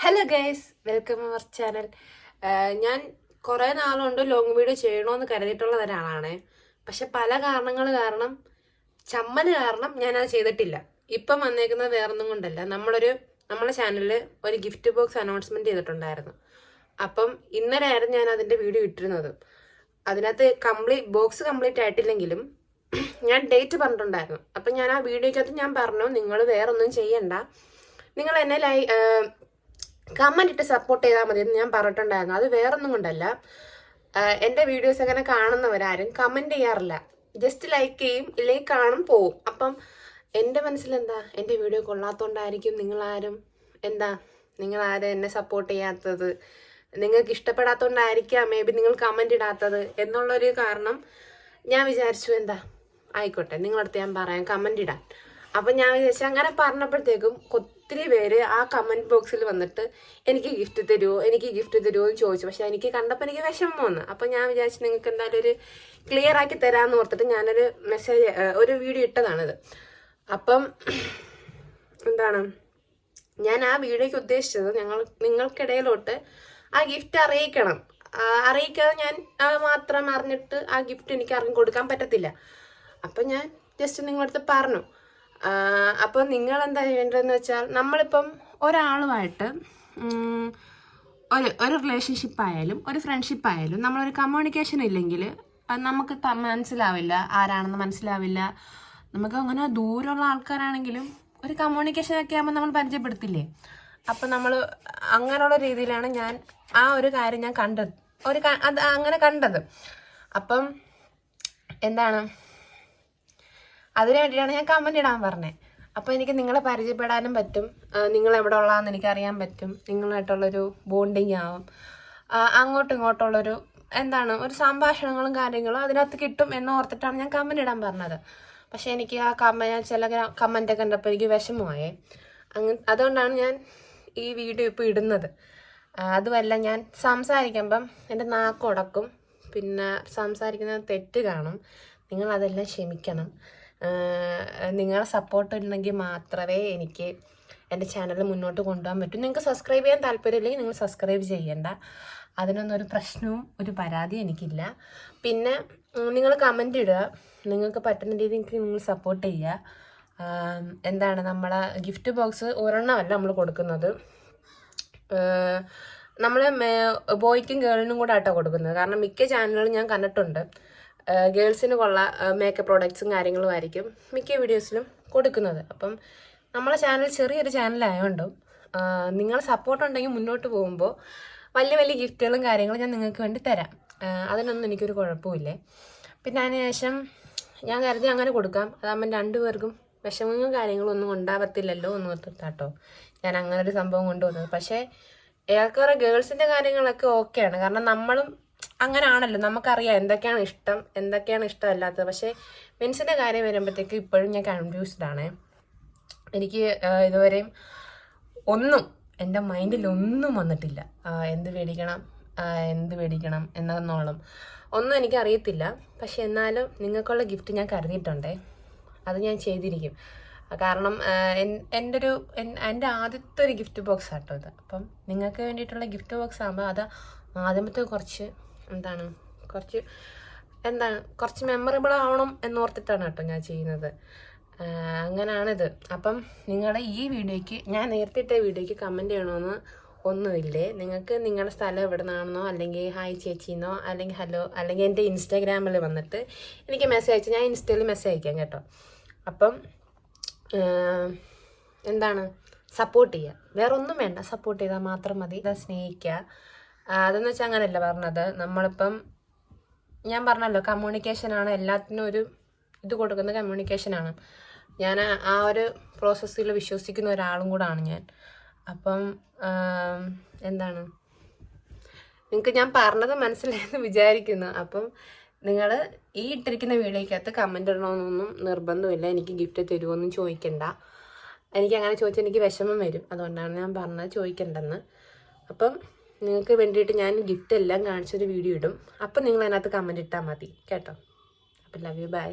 Hello guys welcome our channel ഞാൻ കുറേ നാളുകൊണ്ട് long video ചെയ്യണമെന്ന് കരുതിയിട്ടുള്ള ഒരാളാണ് പക്ഷെ പല കാരണങ്ങൾ കാരണം ചമ്മൽ കാരണം ഞാനത് ചെയ്തിട്ടില്ല. ഇപ്പം വന്നേക്കുന്നത് വേറൊന്നും കൊണ്ടല്ല. നമ്മളൊരു നമ്മുടെ ചാനലിൽ ഒരു ഗിഫ്റ്റ് ബോക്സ് അനൗൺസ്മെന്റ് ചെയ്തിട്ടുണ്ടായിരുന്നു. അപ്പം ഇന്നലെ ആയിരുന്നു ഞാൻ അതിന്റെ വീഡിയോ ഇട്ടിരുന്നത്. അതിനകത്ത് കംപ്ലീറ്റ് ബോക്സ് കംപ്ലീറ്റ് ആയിട്ടില്ലെങ്കിലും ഞാൻ ഡേറ്റ് പറഞ്ഞിട്ടുണ്ടായിരുന്നു. അപ്പം ഞാൻ ആ വീഡിയോയ്ക്കകത്ത് ഞാൻ പറഞ്ഞു നിങ്ങൾ വേറൊന്നും ചെയ്യണ്ട. നിങ്ങൾ എന്നെ ലൈ കമന്റ് ഇട്ട് സപ്പോർട്ട് ചെയ്താൽ മതി എന്ന് ഞാൻ പറഞ്ഞിട്ടുണ്ടായിരുന്നു. അത് വേറൊന്നും കൊണ്ടല്ല. എന്റെ വീഡിയോസ് അങ്ങനെ കാണുന്നവരാരും കമന്റ് ചെയ്യാറില്ല. ജസ്റ്റ് ലൈക്ക് ചെയ്യും ഇല്ലെങ്കിൽ കാണും പോവും. അപ്പം എന്റെ മനസ്സിലെന്താ? എന്റെ വീഡിയോ കൊള്ളാത്തോണ്ടായിരിക്കും നിങ്ങളാരും എന്താ? നിങ്ങളാരും എന്നെ സപ്പോർട്ട് ചെയ്യാത്തത്. നിങ്ങൾക്ക് ഇഷ്ടപ്പെടാത്തോണ്ടായിരിക്കാം മേ ബി നിങ്ങൾ കമന്റ് ഇടാത്തത് എന്നുള്ളൊരു കാരണം ഞാൻ വിചാരിച്ചു എന്താ? ആയിക്കോട്ടെ നിങ്ങളടുത്ത് ഞാൻ പറയാം കമന്റ് ഇടാൻ. അപ്പം ഞാൻ വിചാരിച്ചു അങ്ങനെ പറഞ്ഞപ്പോഴത്തേക്കും ഒത്തിരി പേര് ആ കമന്റ് ബോക്സിൽ വന്നിട്ട് എനിക്ക് ഗിഫ്റ്റ് തരുമോ എനിക്ക് ഗിഫ്റ്റ് തരുമോ എന്ന് ചോദിച്ചു. പക്ഷെ എനിക്ക് കണ്ടപ്പോൾ എനിക്ക് വിഷമം വന്നു. അപ്പം ഞാൻ വിചാരിച്ചു നിങ്ങൾക്ക് എന്തായാലും ഒരു ക്ലിയർ ആക്കി തരാമെന്ന് ഓർത്തിട്ട് ഞാനൊരു മെസ്സേജ് ഒരു വീഡിയോ ഇട്ടതാണിത്. അപ്പം എന്താണ്? ഞാൻ ആ വീഡിയോയ്ക്ക് ഉദ്ദേശിച്ചത് ഞങ്ങൾ നിങ്ങൾക്കിടയിലോട്ട് ആ ഗിഫ്റ്റ് അറിയിക്കണം. അറിയിക്കാതെ ഞാൻ മാത്രം അറിഞ്ഞിട്ട് ആ ഗിഫ്റ്റ് എനിക്ക് അറിഞ്ഞു കൊടുക്കാൻ പറ്റത്തില്ല. അപ്പം ഞാൻ ജസ്റ്റ് നിങ്ങളടുത്ത് പറഞ്ഞു. അപ്പോൾ നിങ്ങൾ എന്താ ചെയ്യേണ്ടതെന്ന് വെച്ചാൽ നമ്മളിപ്പം ഒരാളുമായിട്ട് ഒരു ഒരു റിലേഷൻഷിപ്പ് ആയാലും ഒരു ഫ്രണ്ട്ഷിപ്പ് ആയാലും നമ്മളൊരു കമ്മ്യൂണിക്കേഷൻ ഇല്ലെങ്കിൽ നമുക്ക് മനസ്സിലാവില്ല ആരാണെന്ന് മനസ്സിലാവില്ല. നമുക്ക് അങ്ങനെ ദൂരമുള്ള ആൾക്കാരാണെങ്കിലും ഒരു കമ്മ്യൂണിക്കേഷൻ ഒക്കെ ആകുമ്പോൾ നമ്മൾ പരിചയപ്പെടുത്തില്ലേ? അപ്പം നമ്മൾ അങ്ങനെയുള്ള രീതിയിലാണ് ഞാൻ ആ ഒരു കാര്യം ഞാൻ കണ്ടത്. ഒരു അത് അങ്ങനെ കണ്ടത്. അപ്പം എന്താണ്? അതിനു വേണ്ടിയിട്ടാണ് ഞാൻ കമന്റ് ഇടാൻ പറഞ്ഞത് അപ്പോൾ എനിക്ക് നിങ്ങളെ പരിചയപ്പെടാനും പറ്റും. നിങ്ങൾ എവിടെ ഉള്ളതെന്ന് എനിക്ക് അറിയാൻ പറ്റും. നിങ്ങളായിട്ടുള്ളൊരു ബോണ്ടിങ് ആവും. അങ്ങോട്ടും ഇങ്ങോട്ടുള്ളൊരു എന്താണ് ഒരു സംഭാഷണങ്ങളും കാര്യങ്ങളും അതിനകത്ത് കിട്ടും എന്ന് ഓർത്തിട്ടാണ് ഞാൻ കമന്റ് ഇടാൻ പറഞ്ഞത്. പക്ഷേ എനിക്ക് ആ കമ ഞാൻ ചില കമന്റ് കണ്ടപ്പോൾ എനിക്ക് വിഷമമായേ. അങ്ങ് അതുകൊണ്ടാണ് ഞാൻ ഈ വീഡിയോ ഇപ്പോൾ ഇടുന്നത്. അതുമല്ല ഞാൻ സംസാരിക്കുമ്പം എന്റെ നാക്കുടക്കും പിന്നെ സംസാരിക്കുന്നത് തെറ്റ് കാണും. നിങ്ങൾ അതെല്ലാം ക്ഷമിക്കണം. നിങ്ങളെ സപ്പോർട്ട് ഉണ്ടെങ്കിൽ മാത്രമേ എനിക്ക് എന്റെ ചാനൽ മുന്നോട്ട് കൊണ്ടുപോകാൻ പറ്റും. നിങ്ങൾക്ക് സബ്സ്ക്രൈബ് ചെയ്യാൻ താല്പര്യമില്ലെങ്കിൽ നിങ്ങൾ സബ്സ്ക്രൈബ് ചെയ്യേണ്ട. അതിനൊന്നും ഒരു പ്രശ്നവും ഒരു പരാതി എനിക്കില്ല. പിന്നെ നിങ്ങൾ കമന്റ് ഇടുക. നിങ്ങൾക്ക് പറ്റുന്ന രീതിക്ക് നിങ്ങൾ സപ്പോർട്ട് ചെയ്യുക. എന്താണ് നമ്മളെ ഗിഫ്റ്റ് ബോക്സ് ഒരെണ്ണമല്ല നമ്മൾ കൊടുക്കുന്നത്. നമ്മളെ ബോയ്ക്കും ഗേളിനും കൂടെ ആട്ടോ കൊടുക്കുന്നത്. കാരണം മിക്ക ചാനലുകളും ഞാൻ കണ്ടിട്ടുണ്ട്. ഗേൾസിന് കൊള്ള മേക്കപ്പ് പ്രോഡക്ട്സും കാര്യങ്ങളും ആയിരിക്കും മിക്ക വീഡിയോസിലും കൊടുക്കുന്നത്. അപ്പം നമ്മളെ ചാനൽ ചെറിയൊരു ചാനലായതുകൊണ്ടും നിങ്ങൾ സപ്പോർട്ട് ഉണ്ടെങ്കിൽ മുന്നോട്ട് പോകുമ്പോൾ വലിയ വലിയ ഗിഫ്റ്റുകളും കാര്യങ്ങളും ഞാൻ നിങ്ങൾക്ക് വേണ്ടി തരാം. അതിനൊന്നും എനിക്കൊരു കുഴപ്പമില്ലേ. പിന്നെ അതിനുശേഷം ഞാൻ കരുതി അങ്ങനെ കൊടുക്കാം. അതാകുമ്പം രണ്ടുപേർക്കും വിഷമങ്ങളും കാര്യങ്ങളും ഒന്നും ഉണ്ടാവത്തില്ലല്ലോ എന്ന് ഓർത്തിട്ടാട്ടോ ഞാൻ അങ്ങനെ ഒരു സംഭവം കൊണ്ടുവന്നത്. പക്ഷേ ഏറെക്കുറെ ഗേൾസിന്റെ കാര്യങ്ങളൊക്കെ ഓക്കെയാണ് കാരണം നമ്മളും അങ്ങനെ ആണല്ലോ നമുക്കറിയാം എന്തൊക്കെയാണ് ഇഷ്ടം എന്തൊക്കെയാണ് ഇഷ്ടമല്ലാത്തത്. പക്ഷേ മെൻസിന്റെ കാര്യം വരുമ്പോഴത്തേക്ക് ഇപ്പോഴും ഞാൻ കൺഫ്യൂസ്ഡ് ആണ്. എനിക്ക് ഇതുവരെയും ഒന്നും എന്റെ മൈൻഡിൽ ഒന്നും വന്നിട്ടില്ല. എന്ത് മേടിക്കണം എന്ത് മേടിക്കണം എന്നോളം ഒന്നും എനിക്ക് അറിയത്തില്ല. പക്ഷെ എന്നാലും നിങ്ങൾക്കുള്ള ഗിഫ്റ്റ് ഞാൻ കരുതിയിട്ടുണ്ടേ. അത് ഞാൻ ചെയ്തിരിക്കും. കാരണം എന്റെ ഒരു എന്റെ ആദ്യത്തെ ഒരു ഗിഫ്റ്റ് ബോക്സ് ആട്ടോ ഇത്. അപ്പം നിങ്ങൾക്ക് വേണ്ടിയിട്ടുള്ള ഗിഫ്റ്റ് ബോക്സ് ആകുമ്പോൾ അത് ആദ്യമത്തെ കുറച്ച് എന്താണ് കുറച്ച് എന്താണ് കുറച്ച് മെമ്മറബിൾ ആവണം എന്നോർത്തിട്ടാണ് കേട്ടോ ഞാൻ ചെയ്യുന്നത്. അങ്ങനെയാണിത് അപ്പം നിങ്ങളുടെ ഈ വീഡിയോയ്ക്ക് ഞാൻ നേരത്തെ ഇട്ട വീഡിയോയ്ക്ക് കമന്റ് ചെയ്യണമെന്ന് ഒന്നുമില്ലേ? നിങ്ങൾക്ക് നിങ്ങളുടെ സ്ഥലം എവിടെ നിന്നാണെന്നോ അല്ലെങ്കിൽ ഹായ് ചേച്ചിന്നോ അല്ലെങ്കിൽ ഹലോ അല്ലെങ്കിൽ എന്റെ ഇൻസ്റ്റാഗ്രാമിൽ വന്നിട്ട് എനിക്ക് മെസ്സേജ് അയച്ചു ഞാൻ ഇൻസ്റ്റയിൽ മെസ്സേജ് അയക്കാം കേട്ടോ. അപ്പം എന്താണ് സപ്പോർട്ട് ചെയ്യുക വേറെ ഒന്നും വേണ്ട സപ്പോർട്ട് ചെയ്താൽ മാത്രം മതി. സ്നേഹിക്കുക. അതെന്ന് വെച്ചാൽ അങ്ങനെയല്ല പറഞ്ഞത്. നമ്മളിപ്പം ഞാൻ പറഞ്ഞല്ലോ കമ്മ്യൂണിക്കേഷനാണ് എല്ലാത്തിനും ഒരു ഇത് കൊടുക്കുന്ന കമ്മ്യൂണിക്കേഷനാണ് ഞാൻ ആ- ഒരു പ്രോസസ്സിൽ വിശ്വസിക്കുന്ന ഒരാളും കൂടാണ് ഞാൻ. അപ്പം എന്താണ്? നിങ്ങൾക്ക് ഞാൻ പറഞ്ഞത് മനസ്സിലായെന്ന് വിചാരിക്കുന്നു. അപ്പം നിങ്ങൾ ഈ ഇട്ടിരിക്കുന്ന വീഡിയോയ്ക്കകത്ത് കമന്റ് ഇടണമെന്നൊന്നും നിർബന്ധമില്ല. എനിക്ക് ഗിഫ്റ്റ് തരുമോന്നും ചോദിക്കണ്ട. എനിക്ക് അങ്ങനെ ചോദിച്ചാൽ എനിക്ക് വിഷമം വരും. അതുകൊണ്ടാണ് ഞാൻ പറഞ്ഞത് ചോദിക്കണ്ടെന്ന്. അപ്പം നിങ്ങൾക്ക് വേണ്ടിയിട്ട് ഞാൻ ഗിഫ്റ്റ് എല്ലാം കാണിച്ചൊരു വീഡിയോ ഇടും. അപ്പം നിങ്ങൾ അതിനകത്ത് കമന്റ് ഇട്ടാൽ മതി. കേട്ടോ? അപ്പം ലവ് യു ബൈ